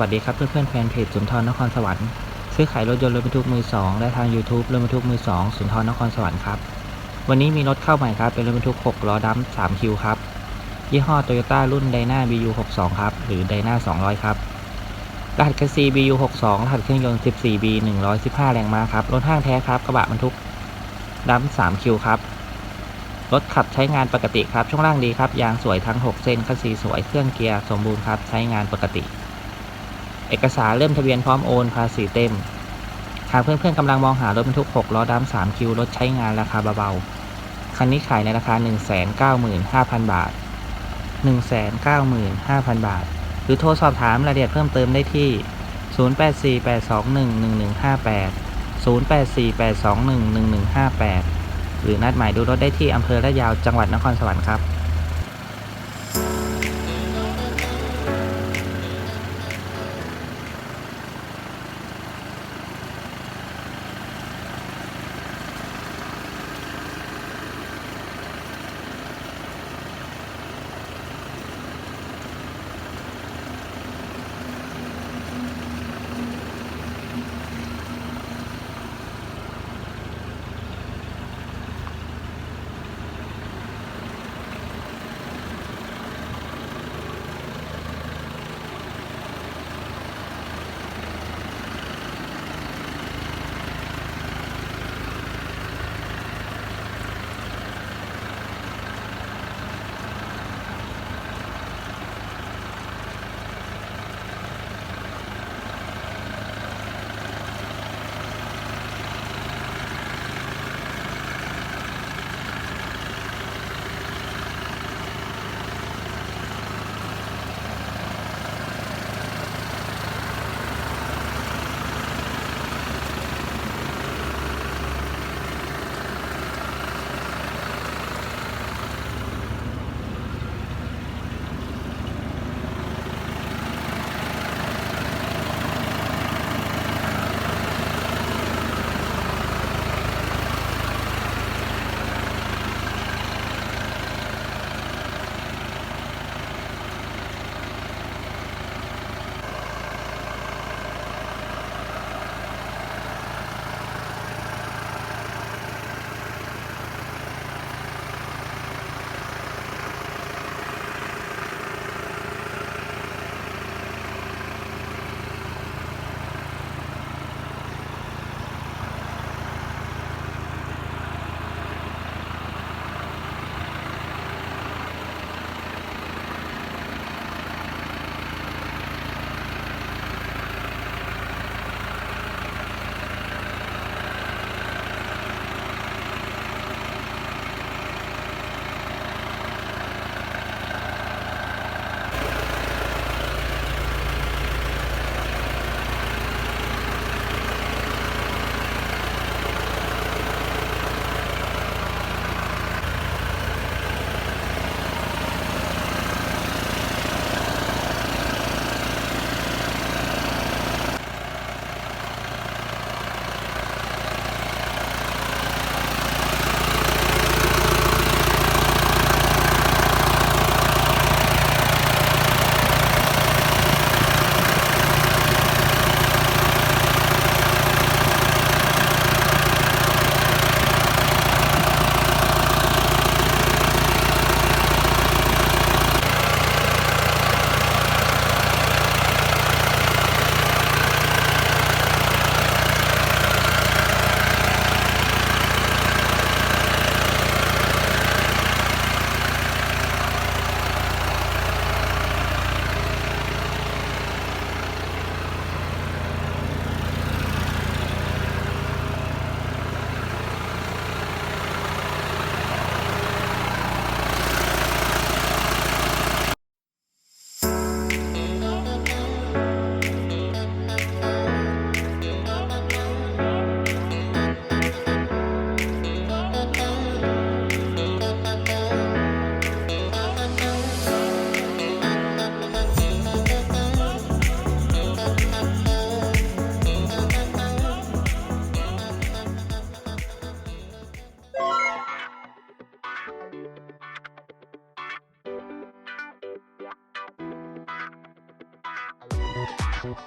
วัสดีครับเพื่อนเพื่อนแฟนเพจสุนทรนครสวรรค์ซื้อขายรถยนต์รถบรรทุกมือสองและทาง YouTube รถบรรทุกมือสองสุนทรนครสวรรค์ครับ วันนี้มีรถเข้าใหม่ครับ เป็นรถบรรทุก 6 ล้อดำ3คิวครับ ยี่ห้อ Toyota รุ่น d y n a BU62 ครับ หรือ d y n a 200 ครับ รหัสคัสซี BU62 รหัสเครื่องยนต์ 14B 115 แรงม้าครับ รถห้างแท้ครับ กระบะบรรทุกดำ3คิวครับ รถขับใช้งานปกติครับ ช่วงล่างดีครับ ยางสวยทั้ง 6 เส้นคัสซีสวย เครื่องเกียร์สมบูรณ์ครับ ใช้งานปกติ เอกสารเริ่มทะเบียนพร้อมโอน ภาษีเต็ม หากเพื่อนๆกำลังมองหารถบรรทุก 6 ล้อดำ3คิวรถใช้งานราคาเบาๆ คันนี้ขายในราคา 195,000 บาท 195,000 บาท หรือโทรสอบถามรายละเอียดเพิ่มเติมได้ที่ 0848211158 0848211158 หรือนัดหมายดูรถได้ที่อำเภอละยาวจังหวัดนครสวรรค์ครับ Thank